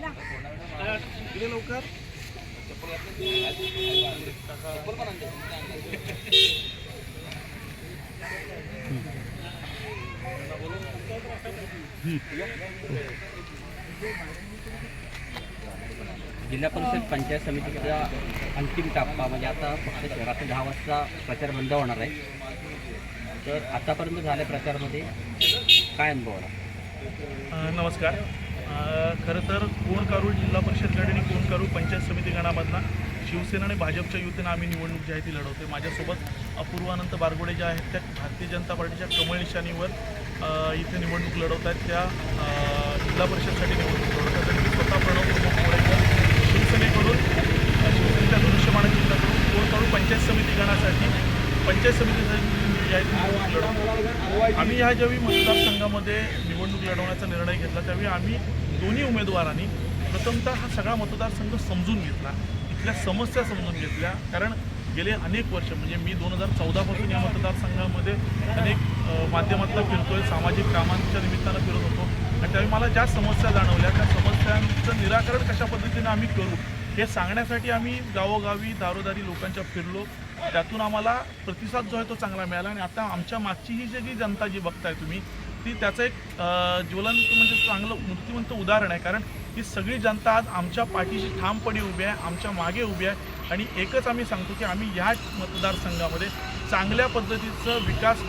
लवकर जिल्हा परिषद पंचायत समितीचा अंतिम टप्पा म्हणजे आता फक्त शहरातील दहा वाजता प्रचार बंद होणार आहे. तर आतापर्यंत झाल्या प्रचारमध्ये काय अनुभव आला? नमस्कार. खरं तर कोण कारूळ जिल्हा परिषद गट आणि कोण कारूळ पंचायत समिती गणामधनं शिवसेना आणि भाजपच्या युतीनं आम्ही निवडणूक जी आहे ती लढवते माझ्यासोबत अपूर्वानंत बारगोडे ज्या आहेत त्या भारतीय जनता पार्टीच्या कमळ निशाणीवर इथे निवडणूक लढवत आहेत. त्या जिल्हा परिषदसाठी निवडणूक लढवत आहेत. आणि मी स्वतः प्रणव प्रमुख शिवसेनेकडून शिवसेनेच्या धनुष्यमाण जिल्ह्याकडून कोण कारूळ पंचायत समिती गणासाठी पंचायत समितीसाठी म्हणजे आम्ही ह्या ज्यावेळी मतदारसंघामध्ये निवडणूक लढवण्याचा निर्णय घेतला त्यावेळी आम्ही दोन्ही उमेदवारांनी प्रथमतः हा सगळा मतदारसंघ समजून घेतला इथल्या समस्या समजून घेतल्या. कारण गेले अनेक वर्ष म्हणजे मी दोन हजार चौदापासून या मतदारसंघामध्ये अनेक अ, माध्यमातला फिरतोय सामाजिक कामांच्या निमित्तानं फिरत होतो. आणि त्यावेळी मला ज्या समस्या जाणवल्या त्या समस्यांचं निराकरण कशा पद्धतीनं आम्ही करू हे सांगण्यासाठी आम्ही गावोगावी दारोदारी लोकांच्या फिरलो. त्यातून आम्हाला प्रतिसाद जो आहे तो चांगला मिळाला आणि आता आमच्या मागची ही जी जनता जी बघताय तुम्ही ती त्याचं एक ज्वलंत म्हणजे चांगलं मूर्तिवंत उदाहरण आहे. कारण ही सगळी जनता आज आमच्या पाठीशी ठामपणे उभी आहे आमच्या मागे उभी आहे आणि एकच आम्ही सांगतो की आम्ही ह्या मतदारसंघामध्ये चांगल्या पद्धतीचं विकास